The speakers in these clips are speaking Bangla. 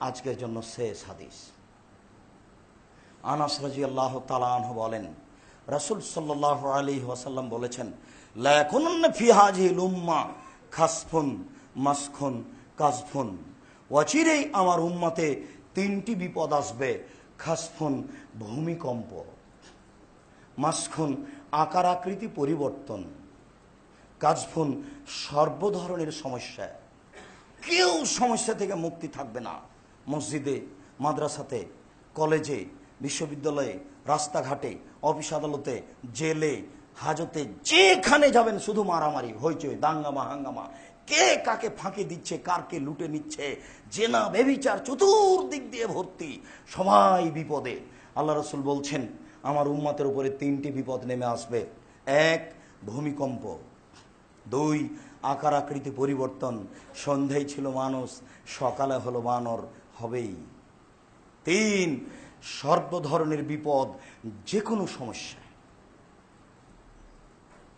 আজকের জন্য শেষ হাদিস। আনাস রাজি আল্লাহ তালাহ বলেন, রাসুল সাল্লাহ আলী ওয়াসাল্লাম বলেছেন লাকুন ফি হাজিল উম্মা খাসফুন মাসখুন কাসফুন অচিরেই আমার উম্মাতে তিনটি বিপদ আসবে খাসফুন ভূমিকম্প, মাসখুন আকার আকৃতি পরিবর্তন, কাজফুন সর্বধরনের সমস্যা। কেউ সমস্যা থেকে মুক্তি থাকবে না। মসজিদে, মাদ্রাসাতে, কলেজে, বিশ্ববিদ্যালয়ে, রাস্তাঘাটে, অফিস আদালতে, জেলে, হাজতে, যেখানে যাবেন শুধু মারামারি, হইচই, দাঙ্গামা, হাঙ্গামা। কে কাকে ফাঁকি দিচ্ছে, কারকে লুটে নিচ্ছে, জেনা, বেবিচার, চতুর্দিক দিয়ে ভর্তি, সবাই বিপদে। আল্লাহ রসুল বলছেন, আমার উম্মাতের উপরে তিনটি বিপদ নেমে আসবে। এক, ভূমিকম্প। দুই আকার আকৃতি পরিবর্তন। সন্ধ্যায় ছিল মানুষ, সকালে হলো বানর। হবেই। তিন সর্ব ধরনের বিপদ যে কোনো সমস্যা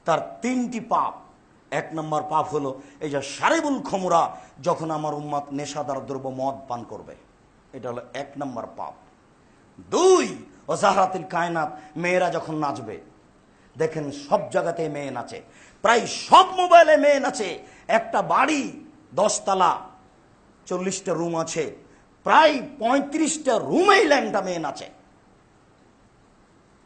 তার তিনটি পাপ। এক নম্বর পাপ হলো এই যে সারেবুল খমরা যখন আমার উম্মাদ নেশাদার দ্রব্য মদ পান করবে। এটা হলো এক নম্বর পাপ। দুই ও জাহরাতিল কায়নাত, মেয়েরা যখন নাচবে, দেখেন সব জায়গাতে মেয়ে নাচে। প্রায় সব মোবাইলে মেয়ে নাচে। একটা বাড়ি, দশতলা, চল্লিশটা রুম আছে। প্রায় পঁয়ত্রিশটা রুমেই ল্যাংটা মেয়ে নাচে।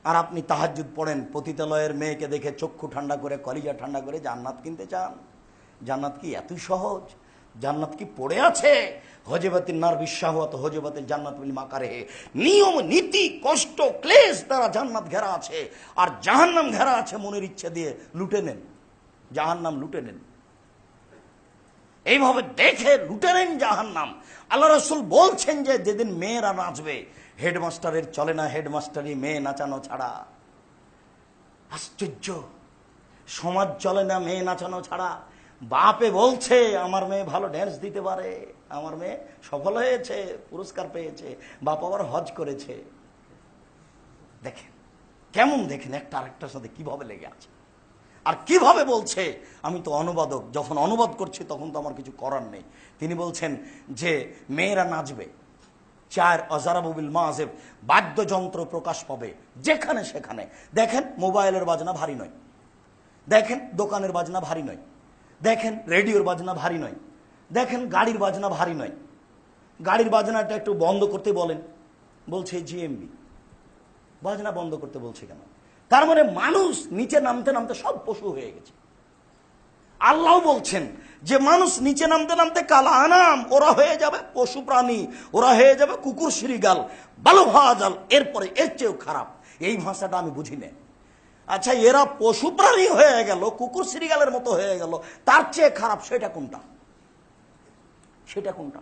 আর আপনি তাহাজুদ পড়েন, পতিতালয়ের মেয়েকে দেখে চক্ষু ঠান্ডা করে, কলিজা ঠান্ডা করে জান্নাত কিনতে চান। জান্নাত কি এতই সহজ? জান্নাত কি পড়ে আছে? হজেবাতির নার বিশ্বাহত হজেবাতির জান্নাত বলি মাকারে। নিয়ম, নীতি, কষ্ট, ক্লেশ তারা জান্নাত ঘেরা আছে। আর জাহান্নাম ঘেরা আছে মনের ইচ্ছে দিয়ে। লুটে নেন। জাহান্নাম লুটে নেন। এইভাবে দেখে লুটে নেন জাহান্নাম। আল্লাহ রসুল বলছেন যে যেদিন মেয়েরা নাচবে, হেডমাস্টারের চলে না হেডমাস্টারই মেয়ে নাচানো ছাড়া। আশ্চর্য! সমাজ চলে না মেয়ে নাচানো ছাড়া। বাপে বলছে, আমার মেয়ে ভালো ড্যান্স দিতে পারে। আমার মেয়ে সফল হয়েছে, পুরস্কার পেয়েছে, বাপ আবার হজ করেছে। দেখেন, কেমন দেখেন, একটা আরেকটার সাথে কীভাবে লেগে আছে। আর কীভাবে বলছে? আমি তো অনুবাদক, যখন অনুবাদ করছি তখন তো আমার কিছু করার নেই। তিনি বলছেন যে, মেয়েরা নাচবে। চার অজারাবুবিল মাহাজেব বাদ্যযন্ত্র প্রকাশ পাবে, যেখানে সেখানে। দেখেন, মোবাইলের বাজনা ভারী নয়। দেখেন, দোকানের বাজনা ভারী নয়। দেখেন, রেডিওর বাজনা ভারী নয়। দেখেন, গাড়ির বাজনা ভারী নয়। গাড়ির বাজনাটা একটু বন্ধ করতে বলেন। বলছে জিএমবি বাজনা বন্ধ করতে বলছে কেন? তার মানে মানুষ নিচে নামতে নামতে সব পশু হয়ে গেছে। আল্লাহ বলছেন যে মানুষ নিচে নামতে নামতে কালা আনাম, ওরা হয়ে যাবে পশু প্রাণী, ওরা হয়ে যাবে কুকুর শ্রীগাল ভালো জাল এরপরে এর চেয়েও খারাপ। এই ভাষাটা আমি বুঝি না আচ্ছা এরা পশু প্রাণী হয়ে গেল, কুকুর শ্রীগালের মতো হয়ে গেল, তার চেয়ে খারাপ সেটা কোনটা? সেটা কোনটা?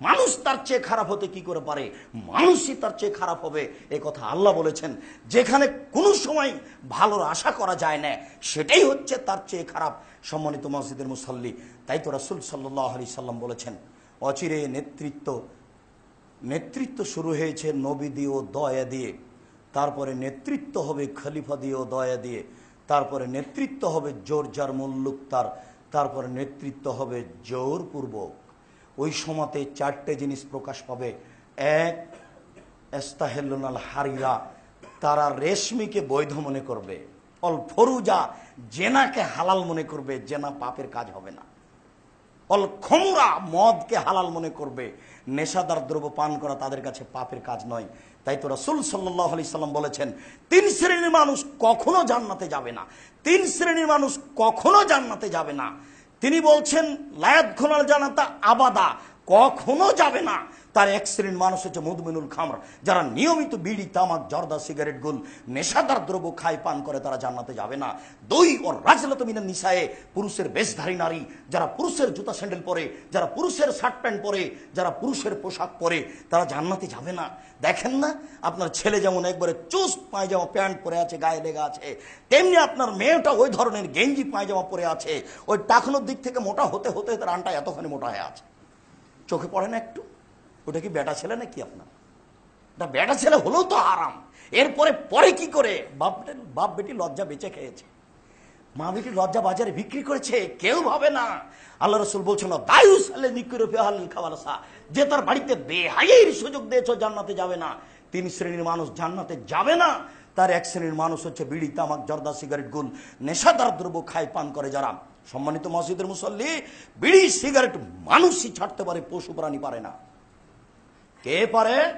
মানুষ তার চেয়ে খারাপ হতে কি করে পারে? মানুষই তার চেয়ে খারাপ হবে। এ কথা আল্লাহ বলেছেন, যেখানে কোনো সময় ভালোর আশা করা যায় না, সেটাই হচ্ছে তার চেয়ে খারাপ। সম্মানিত মসজিদের মুসল্লি, তাই তো রাসুল সাল্লাহ আলি সাল্লাম বলেছেন, অচিরে নেতৃত্ব নেতৃত্ব শুরু হয়েছে নবী দিয়ে ও দয়া দিয়ে। তারপরে নেতৃত্ব হবে খলিফা দিয়ে ও দয়া দিয়ে। তারপরে নেতৃত্ব হবে জোর যার মুল্লুক তার। তারপরে নেতৃত্ব হবে জোরপূর্বক ওই সময়তে চারটে জিনিস প্রকাশ পাবে। এক এস্তাহেল্লাল হারিরা, তারা রেশমিকে বৈধ মনে করবে। অল ফরুজা, জেনাকে হালাল মনে করবে, জেনা পাপের কাজ হবে না। অল খমরা, মদকে হালাল মনে করবে। নেশাদার দ্রব্য পান করা তাদের কাছে পাপের কাজ নয়। তাই তো রাসুল সাল্লাহ আলি সাল্লাম বলেছেন, তিন শ্রেণির মানুষ কখনো জান্নাতে যাবে না। তিন শ্রেণির মানুষ কখনো জান্নাতে যাবে না। তিনি বলছেন লায়াত খোলার জানাতা আবাদা। কখনো যাবে না। তার এক শ্রেণির মানুষ হচ্ছে মধুমিনুল খামর। যারা নিয়মিত বিড়ি, তামাক, জর্দা, সিগারেট, গুল, নেশাদার দ্রব্য খায়, পান করে, তারা জান্নাতে যাবে না। দই ও রাজলত নিশায়ে পুরুষের বেশধারী নারী, যারা পুরুষের জুতা স্যান্ডেল পরে, যারা পুরুষের শার্ট প্যান্ট পরে, যারা পুরুষের পোশাক পরে, তারা জান্নাতে যাবে না। দেখেন না, আপনার ছেলে যেমন একবারে চুস্ট পায়জামা প্যান্ট পরে আছে, গায়ে লেগে আছে, তেমনি আপনার মেয়েটা ওই ধরনের গেঞ্জি পায়জামা পরে আছে, ওই টাকনোর দিক থেকে মোটা হতে হতে তার আনটা এতখানি মোটা হয়ে আছে। চোখে পড়ে না একটু? ওটা কি বেটা ছেলে নাকি আপনার? ওটা বেটা ছেলে হলেও তো আরাম এরপরে, পরে কি করে? বাপ বাপ বেটি লজ্জা বেঁচে খেয়েছে। মা বেটি লজ্জা বাজারে বিক্রি করেছে, কেউ ভাবে না। আল্লাহ রসুল বলছেন, দায়ুস আলে নিকুরে ফেহাল খাওয়ালসা যে তার বাড়িতে বেহাইয়ের সুযোগ দিয়েছ জান্নাতে যাবে না। তিন শ্রেণির মানুষ জান্নাতে যাবে না। তার এক শ্রেণির মানুষ হচ্ছে বিড়ি, তামাক, জর্দা, সিগারেট, গুল, নেশাদার দ্রব্য খায়, পান করে যারা। সম্মানিত মসজিদের মুসল্লি, বিড়ি, সিগারেট মানুষই ছাড়তে পারে, পশু প্রাণী পারে না। কে পারে?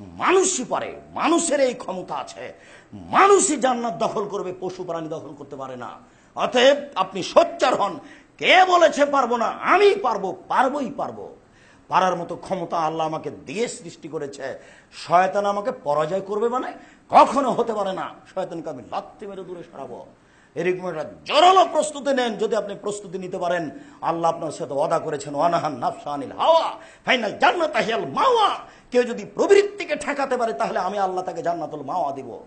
মানুষই পারে। মানুষের এই ক্ষমতা আছে। মানুষই জান্নাত দখল করবে, পশু প্রাণী দখল করতে পারে না। অতএব আপনি সোচ্চার হন। কে বলেছে পারব না? আমি পারব, পারবোই পারব। পারার মতো ক্ষমতা আল্লাহ আমাকে দিয়ে সৃষ্টি করেছে। শয়তান আমাকে পরাজয় করবে মানে কখনো হতে পারে না। শয়তানকে আমি লাত্তি মেরে দূরে সরাবো। এরকম একটা জোরালো প্রস্তুতি নেন। যদি আপনি প্রস্তুতি নিতে পারেন, আল্লাহ আপনার সাথে অদা করেছেন, ওয়ানাহান নাফসা আনিল হাওয়া, ফাইনাল জান্নাত হিয়াল মাওয়া। কেউ যদি প্রবৃত্তিকে ঠেকাতে পারে, তাহলে আমি আল্লাহ তাকে জান্নাতুল মাওয়া দিব।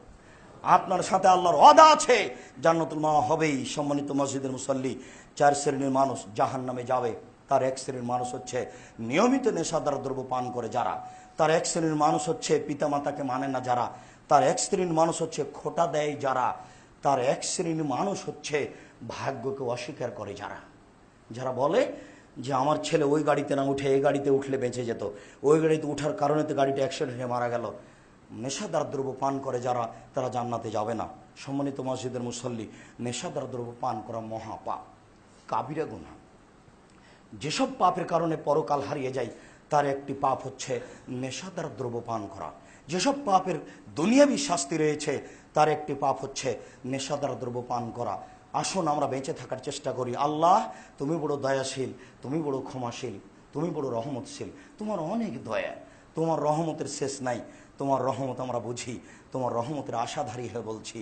আপনার সাথে আল্লাহর অদা আছে। জান্নাতুল মাওয়া হবেই। সম্মানিত মসজিদের মুসল্লি, চার শ্রেণির মানুষ জাহান নামে যাবে। তার এক শ্রেণির মানুষ হচ্ছে নিয়মিত নেশাদার দ্রব্য পান করে যারা। তার এক শ্রেণির মানুষ হচ্ছে পিতামাতাকে মানে না যারা। তার এক শ্রেণির মানুষ হচ্ছে খোটা দেয় যারা। তার এক শ্রেণির মানুষ হচ্ছে ভাগ্যকে অস্বীকার করে যারা। যারা বলে যে আমার ছেলে ওই গাড়িতে না উঠে এই গাড়িতে উঠলে বেঁচে যেত। ওই গাড়িতে উঠার কারণে তো গাড়িটা অ্যাক্সিডেন্ট হয়ে মারা গেল। নেশাদার দ্রব্য পান করে যারা, তারা জান্নাতে যাবে না। সম্মানিত মসজিদের মুসল্লি, নেশাদার দ্রব্য পান করা মহাপাপ কাবিরা গুণা যেসব পাপের কারণে পরকাল হারিয়ে যায়, তার একটি পাপ হচ্ছে নেশাদার দ্রব্য পান করা। যেসব পাপের দুনিয়াবী শাস্তি রয়েছে তার একটি পাপ হচ্ছে নেশাদার দ্রব্য পান করা। আসুন আমরা বেঁচে থাকার চেষ্টা করি। আল্লাহ, তুমি বড় দয়াশীল, তুমি বড় ক্ষমাশীল, তুমি বড় রহমতশীল। তোমার অনেক দয়া, তোমার রহমতের শেষ নাই। তোমার রহমত আমরা বুঝি, তোমার রহমতের আশাধারী হয়ে বলছি।